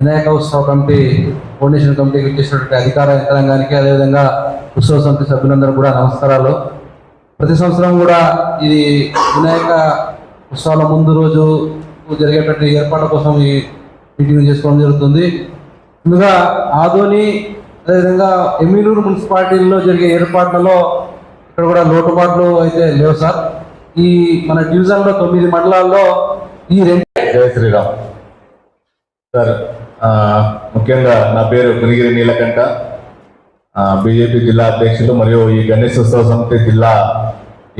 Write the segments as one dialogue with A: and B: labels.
A: వినాయక ఉత్సవ committee foundation కమిటీకి ఇచ్చేసినటువంటి అధికార యంత్రాంగానికి అదేవిధంగా ఉత్సవ సమితి సభ్యులందరూ కూడా నమస్కారాలు. ప్రతి సంవత్సరం కూడా ఇది వినాయక ఉత్సవాల ముందు రోజు జరిగేటువంటి ఏర్పాట్ల కోసం ఈ మీటింగ్ చేసుకోవడం జరుగుతుంది. ముందుగా ఆదోని అదేవిధంగా ఎమ్మిలూరు మున్సిపాలిటీల్లో జరిగే ఏర్పాట్లలో ఇక్కడ కూడా లోటుపాట్లు అయితే లేవు సార్. ఈ మన డివిజన్లో తొమ్మిది మండలాల్లో ఈ రెండు
B: జయ శ్రీరామ్. సార్ ముఖ్యంగా నా పేరు పునిగిరి నీలకంఠ. బీజేపీ జిల్లా అధ్యక్షులు మరియు ఈ గణేష్ ఉత్సవ సమితి జిల్లా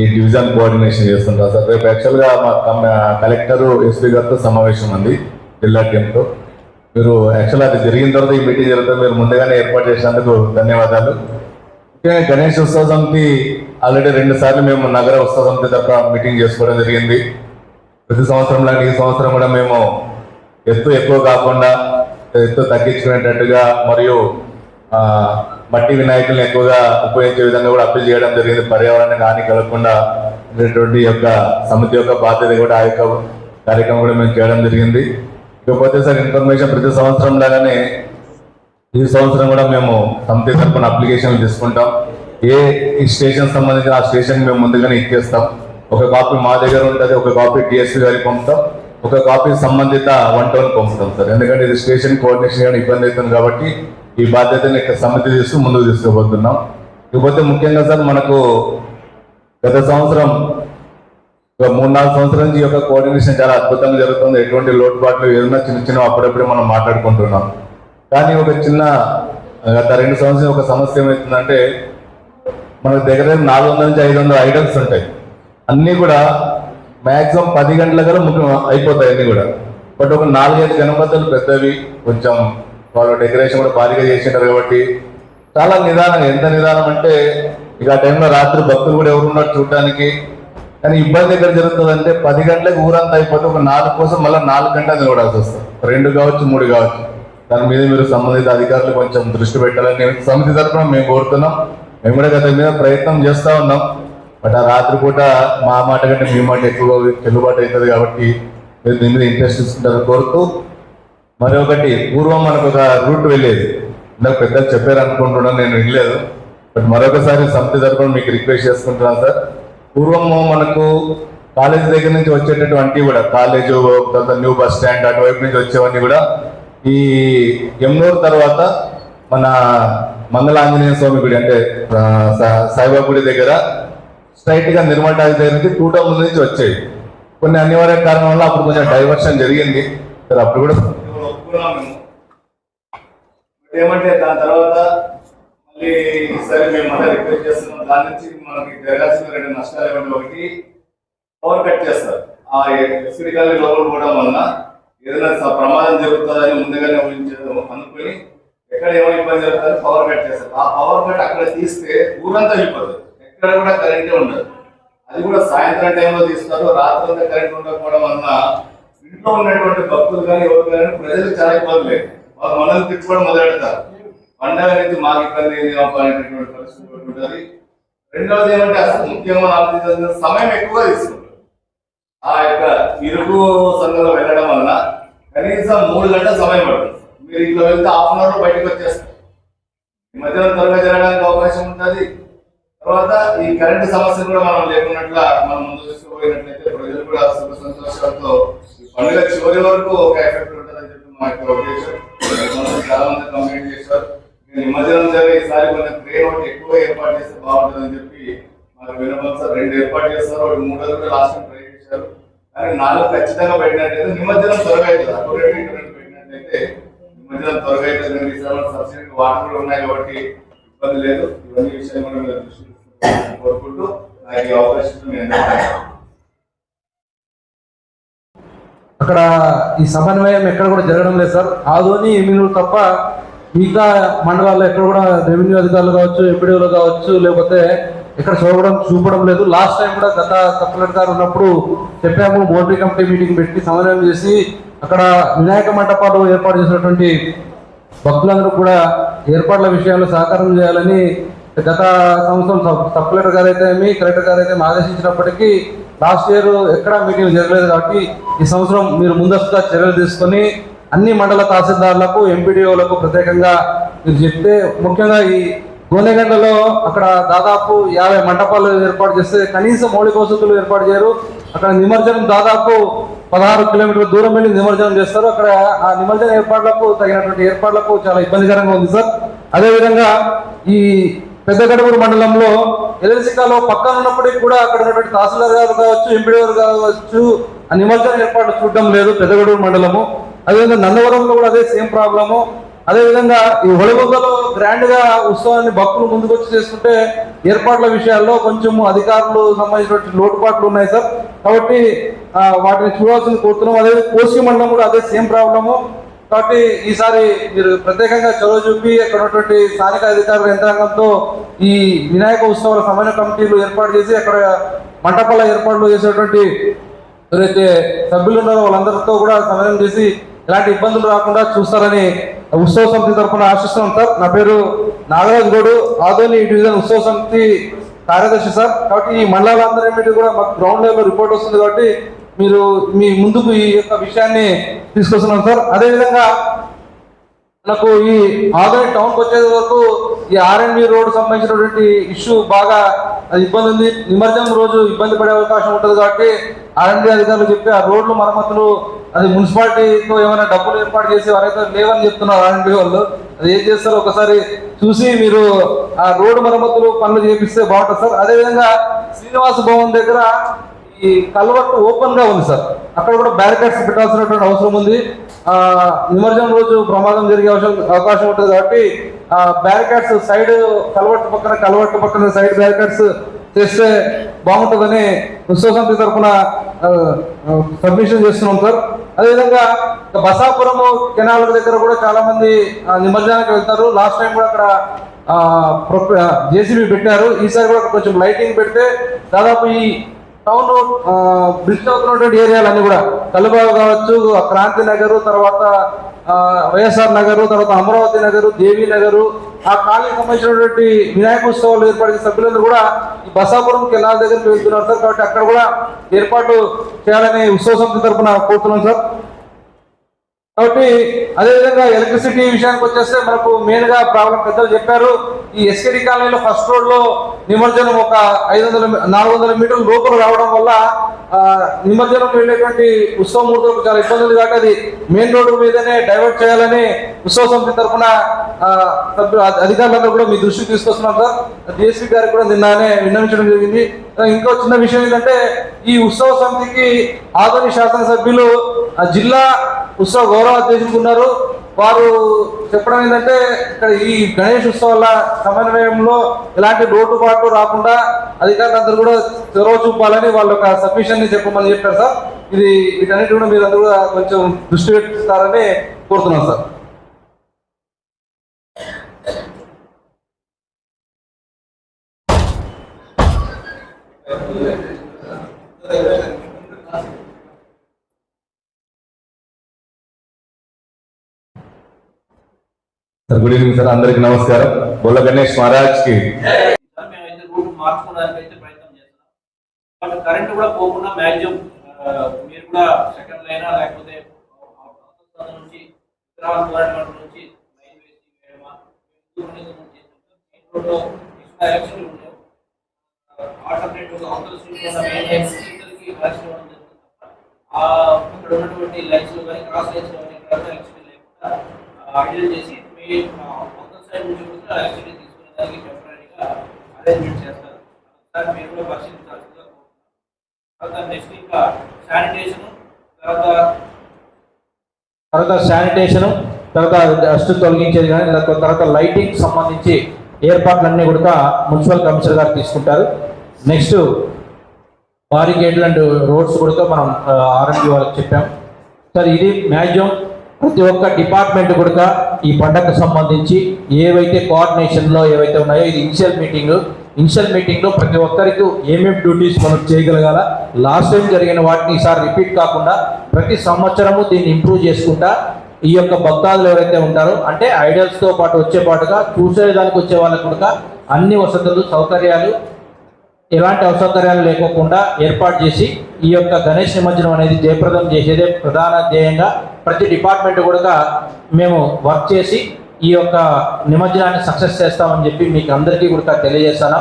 B: ఈ డివిజన్ కోఆర్డినేషన్ చేస్తుంటారు సార్. రేపు యాక్చువల్గా మా కలెక్టరు కలెక్టర్ ఎస్పీ గారితో సమావేశం ఉంది జిల్లా టీంతో మీరు యాక్చువల్ అది జరిగిన తర్వాత ఈ మీటింగ్ జరుగుతుంది మీరు ముందుగానే ఏర్పాటు చేసినందుకు ధన్యవాదాలు. ముఖ్యంగా గణేష్ ఉత్సవ సమితి ఆల్రెడీ రెండు సార్లు మేము నగర ఉత్సవ సమితి తప్ప మీటింగ్ చేసుకోవడం జరిగింది. ప్రతి సంవత్సరం లాంటి ఈ సంవత్సరం కూడా మేము ఎత్తు ఎక్కువ కాకుండా ఎంతో తగ్గించుకునేటట్టుగా మరియు మట్టి వినాయకులను ఎక్కువగా ఉపయోగించే విధంగా కూడా అప్పీల్ చేయడం జరిగింది. పర్యావరణానికి హాని కలగకుండా ఉండేటువంటి యొక్క సమితి యొక్క బాధ్యత కూడా ఆ యొక్క కార్యక్రమం కూడా మేము చేయడం జరిగింది. ఇకపోతే సార్ ఇన్ఫర్మేషన్ ప్రతి సంవత్సరం లాగానే ఈ సంవత్సరం కూడా మేము సమితి తరఫున అప్లికేషన్లు తీసుకుంటాం. ఏ స్టేషన్ సంబంధించిన ఆ స్టేషన్ మేము ముందుగానే ఇచ్చేస్తాం ఒక కాపీ మా దగ్గర ఉంటుంది ఒక కాపీ టీఎస్సీ గారికి పంపుతాం. ఒక కాపీ సంబంధిత వన్ టౌన్ పంపుతాం సార్. ఎందుకంటే ఇది స్టేషన్ కోఆర్డినేషన్ కానీ ఇబ్బంది అవుతుంది కాబట్టి ఈ బాధ్యతని ఇక్కడ సమితి తీసుకు ముందుకు తీసుకుపోతున్నాం. ఇకపోతే ముఖ్యంగా సార్ మనకు గత సంవత్సరం ఒక మూడు నాలుగు సంవత్సరాల నుంచి ఈ యొక్క కోఆర్డినేషన్ చాలా అద్భుతంగా జరుగుతుంది. ఎటువంటి లోటుపాట్లు ఏదైనా చిన్న చిన్న అప్పుడప్పుడే మనం మాట్లాడుకుంటున్నాం. కానీ ఒక చిన్న గత రెండు సంవత్సరం ఒక సమస్య ఏమవుతుందంటే మనకు దగ్గర దగ్గర నాలుగు వందల నుంచి ఐదు వందల ఐటమ్స్ ఉంటాయి. అన్నీ కూడా మ్యాక్సిమం పది గంటల కల్లా ముఖ్యం అయిపోతాయి అన్నీ కూడా. బట్ ఒక నాలుగైదు గణపతులు పెద్దవి కొంచెం వాళ్ళు డెకరేషన్ కూడా భారీగా చేసింటారు కాబట్టి చాలా నిదానం ఎంత నిదానం అంటే ఇక ఆ టైంలో రాత్రి భక్తులు కూడా ఎవరు ఉన్నారు చూడడానికి. కానీ ఇబ్బంది ఎక్కడ జరుగుతుంది అంటే పది గంటలకు ఊరంతా అయిపోతే ఒక నాలుగు కోసం మళ్ళీ నాలుగు గంటలు నిలబడాల్సి వస్తుంది. రెండు కావచ్చు మూడు కావచ్చు. దాని మీద మీరు సంబంధిత అధికారులు కొంచెం దృష్టి పెట్టాలని సమితి తరఫున మేము కోరుతున్నాం. మేము కూడా గత మీద ప్రయత్నం చేస్తూ ఉన్నాం. బట్ ఆ రాత్రి పూట మా మాట కంటే మీ మాట ఎక్కువ చెల్లుబాటు అవుతుంది కాబట్టి మీరు దీని మీద ఇంట్రెస్ట్ ఇస్తుంటారు కోరుతూ మరొకటి పూర్వం మనకు ఒక రూట్ వెళ్ళేది. ఇందాక పెద్దలు చెప్పారు అనుకుంటున్నాను నేను వినలేదు. బట్ మరొకసారి సమితి తరపున మీకు రిక్వెస్ట్ చేసుకుంటున్నాను సార్. పూర్వము మనకు కాలేజ్ దగ్గర నుంచి వచ్చేటటువంటి కూడా కాలేజ్ తర్వాత న్యూ బస్ స్టాండ్ అటువైపు నుంచి వచ్చేవన్నీ కూడా ఈ ఎమ్నూరు తర్వాత మన మంగళ ఆంజనేయ స్వామి గుడి అంటే ఆ, సాయిబాబా గుడి దగ్గర స్ట్రైట్గా నిర్మల్ టాకీస్ దగ్గర టూ టౌన్ నుంచి వచ్చాయి. కొన్ని అనివార్య కారణం వల్ల అప్పుడు కొంచెం డైవర్షన్ జరిగింది. సరే అప్పుడు కూడా ఏమంటే దాని తర్వాత మళ్ళీ ఈసారి మేము మళ్ళీ రిక్వెస్ట్ చేస్తున్నాం. దాని నుంచి మనకి జరగాల్సిన రెండు నష్టాలు ఏమంటే ఒకటి పవర్ కట్ చేస్తారు. ఆ ఎస్పీ లోపల పోవడం వల్ల ఏదైనా ప్రమాదం జరుగుతుందని ముందుగానే ఊహించడం అనుకుని ఎక్కడ ఏమో ఇబ్బంది జరుగుతుందని పవర్ కట్ చేస్తారు. ఆ పవర్ కట్ అక్కడ తీస్తే ఊరంతా వెళ్ళిపోతుంది ఇక్కడ కూడా కరెంటే ఉండదు. అది కూడా సాయంత్రం టైంలో తీస్తారు రాత్రి అంతా కరెంట్ ఉండకపోవడం వలన ఇంట్లో ఉన్నటువంటి భక్తులు కానీ ఎవరు కానీ ప్రజలు చాలా ఇబ్బంది లేదు. వాళ్ళు మనల్ని తెచ్చుకోవడం మొదలెడతారు. పండగ అనేది మాకు ఇబ్బంది ఏంది అనేటటువంటి పరిస్థితి ఉంటుంది. రెండవది ఏమంటే అసలు ముఖ్యంగా ఆలోచించాల్సిన సమయం ఎక్కువగా తీసుకుంటారు. ఆ యొక్క ఇరుగు సంఘంలో వెళ్ళడం వలన కనీసం మూడు గంటల సమయం పడుతుంది. మీరు ఇంట్లో వెళ్తే హాఫ్ అన్ అవర్ బయటకు వచ్చేస్తారు. ఈ మధ్యలో త్వరగా జరగడానికి అవకాశం ఉంటుంది. తర్వాత ఈ కరెంటు సమస్య కూడా మనం లేకున్నట్ల మనం ముందు తీసుకుపోయినట్లయితే ప్రజలు కూడా సుఖ సంతోషాలతో పండుగ చివరి వరకు ఒక ఎఫెక్ట్ ఉంటుందని చెప్పి మా యొక్క ఉద్దేశం. చాలా మంది కంప్లైంట్ చేశారు. నేను నిమజ్జనం జరిగే ఈసారి కొంచెం ట్రైన్ ఒకటి ఎక్కువ ఏర్పాటు చేస్తే బాగుంటుందని చెప్పి మాకు వినపం సార్. రెండు ఏర్పాటు చేస్తారు ఒకటి మూడు కూడా లాస్ట్ ట్రై చేశారు. కానీ నాలుగు ఖచ్చితంగా పెట్టినట్టయితే నిమజ్జనం త్వరగా అవుతుంది. అటు ఇంటర్నెట్ పెట్టినట్టయితే నిమజ్జనం త్వరగా అవుతుంది. సబ్సిడీ వాటర్ కూడా ఉన్నాయి కాబట్టి ఇబ్బంది లేదు. ఇవన్నీ విషయాలు మనం దృష్టి కోరుకుంటూ నాకు ఈ అవకాశం
A: అక్కడ ఈ సమన్వయం ఎక్కడ కూడా జరగడం లేదు సార్. ఆదోని ఎమ్మినూరు తప్ప మిగతా మండలాల్లో ఎక్కడ కూడా రెవెన్యూ అధికారులు కావచ్చు ఎంపీడీలు కావచ్చు లేకపోతే ఎక్కడ చూడడం చూపడం లేదు. లాస్ట్ టైం కూడా గత కలెక్టర్ గారు ఉన్నప్పుడు చెప్పాము బోర్డరీ కమిటీ మీటింగ్ పెట్టి సమన్వయం చేసి అక్కడ వినాయక మంటపాలు ఏర్పాటు చేసినటువంటి భక్తులందరూ కూడా ఏర్పాట్ల విషయాల్లో సహకారం చేయాలని గత సంవత్సరం సబ్ కలెక్టర్ గారు అయితే ఏమి కలెక్టర్ గారు అయితే ఆదేశించినప్పటికీ లాస్ట్ ఇయర్ ఎక్కడా మీటింగ్ జరగలేదు కాబట్టి ఈ సంవత్సరం మీరు ముందస్తుగా చర్యలు తీసుకొని అన్ని మండల తహసీల్దార్లకు ఎంపీడీఓలకు ప్రత్యేకంగా మీరు చెప్తే ముఖ్యంగా ఈ గోనెగండలో అక్కడ దాదాపు యాభై మంటపాలు ఏర్పాటు చేస్తే కనీసం మౌలిక వసతులు ఏర్పాటు చేయరు. అక్కడ నిమజ్జనం దాదాపు పదహారు కిలోమీటర్ల దూరం వెళ్ళి నిమజ్జనం చేస్తారు. అక్కడ ఆ నిమజ్జన ఏర్పాట్లకు తగినటువంటి ఏర్పాట్లకు చాలా ఇబ్బందికరంగా ఉంది సార్. అదేవిధంగా ఈ పెద్ద గడుగురు మండలంలో ఎల్ఎల్సికాలో పక్కన ఉన్నప్పటికీ కూడా అక్కడ ఉన్నటువంటి తహసీల్దార్ గారు కావచ్చు ఎంపీడీ గారు కావచ్చు ఆ నిమజ్జనం ఏర్పాట్లు చూడడం లేదు పెద్దగడూరు మండలము. అదేవిధంగా నందవరంలో కూడా అదే సేమ్ ప్రాబ్లము. అదేవిధంగా ఈ హొళగొందలో గ్రాండ్గా ఉత్సవాన్ని భక్తులు ముందుకు వచ్చి చేసుకుంటే ఏర్పాట్ల విషయాల్లో కొంచెం అధికారులు సంబంధించినటువంటి లోటుపాట్లు ఉన్నాయి సార్. కాబట్టి వాటిని చూడాల్సింది కోరుతున్నాం. అదే కోసి మండలం కూడా అదే సేమ్ ప్రాబ్లము. కాబట్టి ఈసారి మీరు ప్రత్యేకంగా చొరవ చూపి అక్కడ ఉన్నటువంటి స్థానిక అధికారుల యంత్రాంగంతో ఈ వినాయక ఉత్సవాల సమన్వయ కమిటీలు ఏర్పాటు చేసి అక్కడ మంటపాల ఏర్పాట్లు చేసేటువంటి ఎవరైతే సభ్యులు ఉన్నారో వాళ్ళందరితో కూడా సమన్వయం చేసి ఎలాంటి ఇబ్బందులు రాకుండా చూస్తారని ఉత్సవ సమితి తరఫున ఆశిస్తున్నాం సార్. నా పేరు నాగరాజ్ గౌడు ఆదోని డివిజన్ ఉత్సవ సమితి కార్యదర్శి సార్. కాబట్టి ఈ మండలాలందరి కూడా మాకు గ్రౌండ్ లెవెల్ రిపోర్ట్ వస్తుంది కాబట్టి మీరు మీ ముందుకు ఈ యొక్క విషయాన్ని తీసుకొస్తున్నాం సార్. అదేవిధంగా మనకు ఈ ఆదాయ టౌన్కి వచ్చే వరకు ఈ ఆర్ఎండ్బి రోడ్ సంబంధించినటువంటి ఇష్యూ బాగా అది ఇబ్బంది ఉంది. నిమజ్జనం రోజు ఇబ్బంది పడే అవకాశం ఉంటుంది కాబట్టి ఆర్ఎండ్బి అధికారులు చెప్పి ఆ రోడ్లు మరమ్మతులు అది మున్సిపాలిటీతో ఏమైనా డబ్బులు ఏర్పాటు చేసి వారైతే లేవని చెప్తున్నారు ఆర్ఎండ్బి వాళ్ళు అది ఏం చేస్తారో ఒకసారి చూసి మీరు ఆ రోడ్డు మరమ్మతులు పనులు చేపిస్తే బాగుంటుంది సార్. అదేవిధంగా శ్రీనివాస భవన్ దగ్గర ఈ కల్వర్ట్ ఓపెన్గా ఉంది సార్. అక్కడ కూడా బ్యారికేడ్స్ పెట్టాల్సినటువంటి అవసరం ఉంది. నిమజ్జనం రోజు ప్రమాదం జరిగే అవసరం అవకాశం ఉంటుంది కాబట్టి బ్యారికేడ్స్ సైడ్ కల్వర్ట్ పక్కన కల్వర్ట్ పక్కన సైడ్ బ్యారికేడ్స్ చేస్తే బాగుంటుందని విశ్వసంతి తరఫున సబ్మిషన్ చేస్తున్నాం సార్. అదేవిధంగా బసాపురము కెనాల దగ్గర కూడా చాలా మంది నిమజ్జనానికి వెళ్తారు. లాస్ట్ టైం కూడా అక్కడ జేసీబీ పెట్టారు. ఈసారి కూడా కొంచెం లైటింగ్ పెడితే దాదాపు ఈ టౌన్ బ్రిడ్జ్ అవుతున్నటువంటి ఏరియాలన్నీ కూడా. కలుబాబు కావచ్చు క్రాంతి నగర్ తర్వాత వైఎస్ఆర్ నగర్ తర్వాత అమరావతి నగర్ దేవి నగర్ ఆ కాలనీకి సంబంధించినటువంటి వినాయక ఉత్సవాలు ఏర్పాటు చేసే సభ్యులందరూ కూడా ఈ బసాపురం కెనాల్ దగ్గరికి వెళ్తున్నారు సార్. కాబట్టి అక్కడ కూడా ఏర్పాటు చేయాలని ఉత్సవ సంస్థ తరఫున కోరుతున్నాం సార్. కాబట్టి అదేవిధంగా ఎలక్ట్రిసిటీ విషయానికి వచ్చేస్తే మనకు మెయిన్గా ప్రాబ్లం పెద్దలు చెప్పారు. ఈ ఎస్కేడి కాలనీలో ఫస్ట్ రోడ్లో నిమజ్జనం ఒక ఐదు వందల నాలుగు వందల మీటర్ల లోపల రావడం వల్ల నిమజ్జనం వెళ్ళేటువంటి ఉత్సవ మూర్తులకు చాలా ఇబ్బందులు ఉంది కాబట్టి అది మెయిన్ రోడ్డు మీదనే డైవర్ట్ చేయాలని ఉత్సవ సమితి తరఫున అధికారులందరూ కూడా మీ దృష్టికి తీసుకొస్తున్నాం సార్. డిఎస్పీ గారికి కూడా నిన్ననే విన్నవించడం జరిగింది. ఇంకో చిన్న విషయం ఏంటంటే ఈ ఉత్సవ సమితికి ఆదోని శాసనసభ్యులు ఆ జిల్లా ఉత్సవ గౌరవ అధ్యక్షులు ఉన్నారు. వారు చెప్పడం ఏంటంటే ఇక్కడ ఈ గణేష్ ఉత్సవాల సమన్వయంలో ఎలాంటి లోటుపాటు రాకుండా అధికారులందరూ కూడా చొరవ చూపాలని వాళ్ళ యొక్క సబ్మిషన్ని చెప్పమని చెప్పారు సార్. ఇది వీటన్నిటి కూడా మీరు అందరూ కూడా కొంచెం దృష్టి పెట్టిస్తారని కోరుతున్నాం sir.
B: Sir good evening sir అందరికి నమస్కారం. బొల్ల గణేష్
C: మహారాజ్కి మేమైతే అయితే ప్రయత్నం కరెంట్ కూడా పోకుండా మ్యాక్సిమం మీరు కూడా సెకండ్ లైనా లేకపోతే నుంచి నుంచి ఆ అక్కడ ఉన్నటువంటి లైన్స్ కానీ క్రాస్ లైన్స్ కానీ లేకుండా ఐడియల్ చేసి అరేంజ్మెంట్ చేస్తారు. మీరు కూడా పరిశీలించాల్సిందిగా తర్వాత నెక్స్ట్ ఇంకా శానిటేషన్ తర్వాత
D: తర్వాత శానిటేషన్ తర్వాత డస్ట్ తొలగించేది కానీ తర్వాత తర్వాత లైటింగ్ సంబంధించి ఏర్పాట్లన్నీ కూడా మున్సిపల్ కమిషనర్ గారు తీసుకుంటారు. నెక్స్ట్ బారికేడ్లు అండ్ రోడ్స్ కూడా మనం ఆర్ఎండి వాళ్ళకి చెప్పాం. సార్ ఇది మ్యాక్సిమం ప్రతి ఒక్క డిపార్ట్మెంట్ కూడా ఈ పండగకు సంబంధించి ఏవైతే కోఆర్డినేషన్లో ఏవైతే ఉన్నాయో ఇది ఇనిషియల్ మీటింగ్ ఇనిషియల్ మీటింగ్లో ప్రతి ఒక్కరికి ఏమేమి డ్యూటీస్ మనం చేయగలగాల? లాస్ట్ టైం జరిగిన వాటిని ఈసారి రిపీట్ కాకుండా ప్రతి సంవత్సరము దీన్ని ఇంప్రూవ్ చేసుకుంటా ఈ యొక్క భక్తాదులు ఎవరైతే ఉంటారో అంటే ఐడల్స్ పాటు వచ్చే పాటుగా చూసేదానికి వచ్చే వాళ్ళకు కూడా అన్ని వసతులు సౌకర్యాలు ఎలాంటి అసౌకర్యాలు లేకోకుండా ఏర్పాటు చేసి ఈ యొక్క గణేష్ నిమజ్జనం అనేది జయప్రదం చేసేదే ప్రధాన ధ్యేయంగా ప్రతి డిపార్ట్మెంట్ కూడా మేము వర్క్ చేసి ఈ యొక్క నిమజ్జనాన్ని సక్సెస్ చేస్తామని చెప్పి మీకు అందరికీ కూడా తెలియజేస్తాను.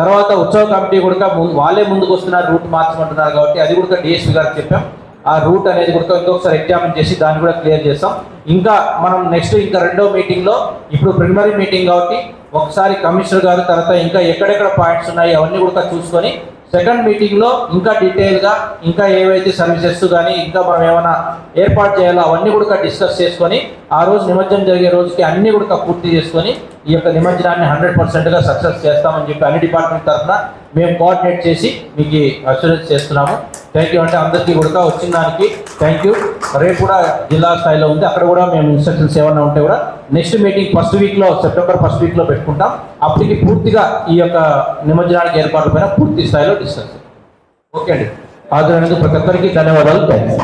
D: తర్వాత ఉత్సవ కమిటీ కూడా వాళ్ళే ముందుకు వస్తున్నారు రూట్ మార్చమంటున్నారు కాబట్టి అది కూడా డిఎస్పీ గారికి చెప్పాం. ఆ రూట్ అనేది కూడా ఇంకొకసారి ఎగ్జామిన్ చేసి దాన్ని కూడా క్లియర్ చేస్తాం. ఇంకా మనం నెక్స్ట్ ఇంకా రెండో మీటింగ్లో ఇప్పుడు ప్రిలిమరీ మీటింగ్ కాబట్టి ఒకసారి కమిషనర్ గారు తర్వాత ఇంకా ఎక్కడెక్కడ పాయింట్స్ ఉన్నాయి అవన్నీ కూడా చూసుకొని సెకండ్ మీటింగ్లో ఇంకా డీటెయిల్గా ఇంకా ఏవైతే సర్వీసెస్ కానీ ఇంకా మనం ఏమైనా ఏర్పాటు చేయాలో అవన్నీ కూడా డిస్కస్ చేసుకొని ఆ రోజు నిమజ్జనం జరిగే రోజుకి అన్నీ కూడా పూర్తి చేసుకొని ఈ యొక్క నిమజ్జనాన్ని హండ్రెడ్ పర్సెంట్గా సక్సెస్ చేస్తామని చెప్పి అన్ని డిపార్ట్మెంట్ తరఫున మేము కోఆర్డినేట్ చేసి మీకు అష్యూరెన్స్ చేస్తున్నాము. థ్యాంక్ యూ అంటే అందరికీ కూడా వచ్చిన దానికి థ్యాంక్ యూ రేపు కూడా జిల్లా స్థాయిలో ఉంది. అక్కడ కూడా మేము ఇన్స్ట్రక్షన్స్ ఏమైనా ఉంటే కూడా నెక్స్ట్ మీటింగ్ ఫస్ట్ వీక్లో సెప్టెంబర్ ఫస్ట్ వీక్లో పెట్టుకుంటాం. అప్పటికి పూర్తిగా ఈ యొక్క నిమజ్జనానికి ఏర్పాట్ల పైన పూర్తి స్థాయిలో డిస్కస్ ఓకే అండి. హాజరైనందుకు ప్రతి ఒక్కరికి ధన్యవాదాలు. థ్యాంక్స్